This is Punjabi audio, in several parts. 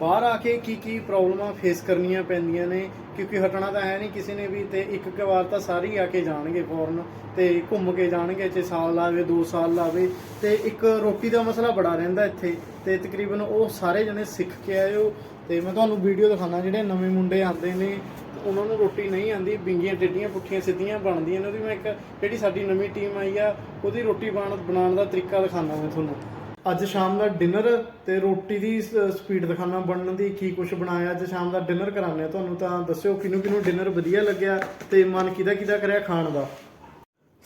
ਬਾਹਰ ਆ ਕੇ ਕੀ ਕੀ ਪ੍ਰੋਬਲਮਾਂ ਫੇਸ ਕਰਨੀਆਂ ਪੈਂਦੀਆਂ ਨੇ, ਕਿਉਂਕਿ ਹਟਣਾ ਤਾਂ ਹੈ ਨਹੀਂ ਕਿਸੇ ਨੇ ਵੀ ਤੇ ਇੱਕ ਇੱਕ ਵਾਰ ਤਾਂ ਸਾਰੇ ਹੀ ਆ ਕੇ ਜਾਣਗੇ ਫੌਰਨ ਤੇ ਘੁੰਮ ਕੇ ਜਾਣਗੇ ਜੇ ਸਾਲ ਲਾਵੇ 2 ਸਾਲ ਲਾਵੇ ਤੇ ਇੱਕ ਰੋਟੀ ਦਾ ਮਸਲਾ ਬੜਾ ਰਹਿੰਦਾ ਇੱਥੇ ਤੇ ਤਕਰੀਬਨ ਉਹ ਸਾਰੇ ਜਣੇ ਸਿੱਖ ਕੇ ਆਇਓ ਤੇ ਮੈਂ ਤੁਹਾਨੂੰ ਵੀਡੀਓ ਦਿਖਾਣਾ ਜਿਹੜੇ ਨਵੇਂ ਮੁੰਡੇ ਆਉਂਦੇ ਨੇ, ਉਹਨਾਂ ਨੂੰ ਰੋਟੀ ਨਹੀਂ ਆਂਦੀ ਬਿੰਗੀਆਂ ਟੇਡੀਆਂ ਪੁੱਠੀਆਂ, ਸਿੱਧੀਆਂ ਬਣਦੀਆਂ ਨੇ। ਉਹਦੀ ਮੈਂ ਇੱਕ, ਜਿਹੜੀ ਸਾਡੀ ਨਵੀਂ ਟੀਮ ਆਈ ਆ, ਉਹਦੀ ਰੋਟੀ ਬਣ, ਬਣਾਉਣ ਦਾ ਤਰੀਕਾ ਦਿਖਾਣਾ ਮੈਂ ਤੁਹਾਨੂੰ। ਅੱਜ ਸ਼ਾਮ ਦਾ ਡਿਨਰ ਤੇ ਰੋਟੀ ਦੀ ਸਪੀਡ ਦਿਖਾਣਾ ਬਣਨ ਦੀ ਕੀ ਕੁਝ ਬਣਾਇਆ, ਅੱਜ ਸ਼ਾਮ ਦਾ ਡਿਨਰ ਕਰਾਉਂਦੇ ਆ ਤੁਹਾਨੂੰ ਤਾਂ ਦੱਸਿਓ ਕਿਹਨੂੰ ਕਿਹਨੂੰ ਡਿਨਰ ਵਧੀਆ ਲੱਗਿਆ ਤੇ ਮਨ ਕਿਹਦਾ ਕਿਹਦਾ ਕਰਿਆ ਖਾਣ ਦਾ।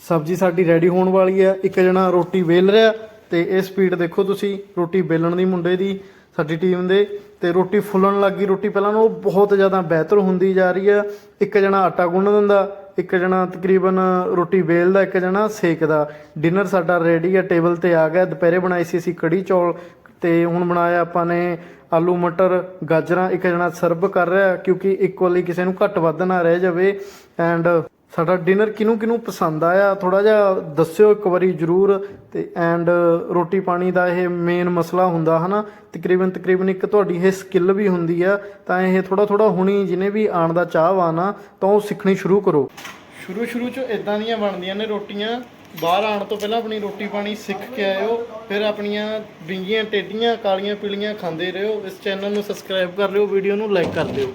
ਸਬਜ਼ੀ ਸਾਡੀ ਰੈਡੀ ਹੋਣ ਵਾਲੀ ਹੈ। ਇੱਕ ਜਣਾ ਰੋਟੀ ਵੇਲ ਰਿਹਾ ਤੇ ਇਹ ਸਪੀਡ ਦੇਖੋ ਤੁਸੀਂ, ਰੋਟੀ ਵੇਲਣ ਦੀ ਮੁੰਡੇ ਦੀ, ਸਾਡੀ ਟੀਮ ਦੇ ਤੇ ਰੋਟੀ ਫੁੱਲਣ ਲੱਗੀ ਰੋਟੀ ਪਹਿਲਾਂ ਨਾਲੋਂ ਬਹੁਤ ਜ਼ਿਆਦਾ ਬਿਹਤਰ ਹੁੰਦੀ ਜਾ ਰਹੀ ਹੈ। ਇੱਕ ਜਣਾ ਆਟਾ ਗੁੰਨ ਦਿੰਦਾ ਇੱਕ ਜਣਾ ਤਕਰੀਬਨ ਰੋਟੀ ਵੇਲਦਾ ਇੱਕ ਜਣਾ ਸੇਕਦਾ ਡਿਨਰ ਸਾਡਾ ਰੈਡੀ ਆ ਟੇਬਲ ਤੇ ਆ ਗਿਆ। ਦੁਪਹਿਰੇ ਬਣਾਈ ਸੀ ਅਸੀਂ ਕੜੀ ਚੌਲ ਤੇ ਹੁਣ ਬਣਾਇਆ ਆਪਾਂ ਨੇ ਆਲੂ ਮਟਰ, ਗਾਜਰਾਂ। ਇੱਕ ਜਣਾ ਸਰਵ ਕਰ ਰਿਹਾ ਕਿਉਂਕਿ ਇਕੁਅਲੀ ਕਿਸੇ ਨੂੰ ਘੱਟ ਵੱਧ ਨਾ ਰਹਿ ਜਾਵੇ। ਐਂਡ ਸਾਡਾ ਡਿਨਰ ਕਿਹਨੂੰ ਕਿਹਨੂੰ ਪਸੰਦ ਆਇਆ? ਥੋੜਾ ਜਿਹਾ ਦੱਸਿਓ ਇੱਕ ਵਾਰੀ ਜਰੂਰ। ਤੇ ਐਂਡ ਰੋਟੀ ਪਾਣੀ ਦਾ ਇਹ ਮੇਨ ਮਸਲਾ ਹੁੰਦਾ, ਹਨਾ? ਤਕਰੀਬਨ ਤਕਰੀਬਨ ਇੱਕ ਤੁਹਾਡੀ ਇਹ ਸਕਿੱਲ ਵੀ ਹੁੰਦੀ ਆ, ਤਾਂ ਇਹ ਥੋੜਾ ਥੋੜਾ ਹੁਣੀ ਜਿਹਨੇ ਵੀ ਆਣ ਦਾ ਚਾਹ ਵਾ ਤਾਂ ਉਹ ਸਿੱਖਣੀ ਸ਼ੁਰੂ ਕਰੋ। ਸ਼ੁਰੂ ਸ਼ੁਰੂ ਚ ਇਦਾਂ ਦੀਆਂ ਬਣਦੀਆਂ ਨੇ ਰੋਟੀਆਂ। ਬਾਹਰ ਆਉਣ ਤੋਂ ਪਹਿਲਾਂ ਆਪਣੀ ਰੋਟੀ ਪਾਣੀ ਸਿੱਖ ਕੇ ਆਇਓ, ਫਿਰ ਆਪਣੀਆਂ ਵਿੰਗੀਆਂ ਟੇਡੀਆਂ ਕਾਲੀਆਂ, ਪੀਲੀਆਂ ਖਾਂਦੇ ਰਹੋ। ਇਸ ਚੈਨਲ ਨੂੰ ਸਬਸਕ੍ਰਾਈਬ ਕਰ ਲਿਓ ਵੀਡੀਓ ਨੂੰ ਲਾਈਕ ਕਰ ਦਿਓ।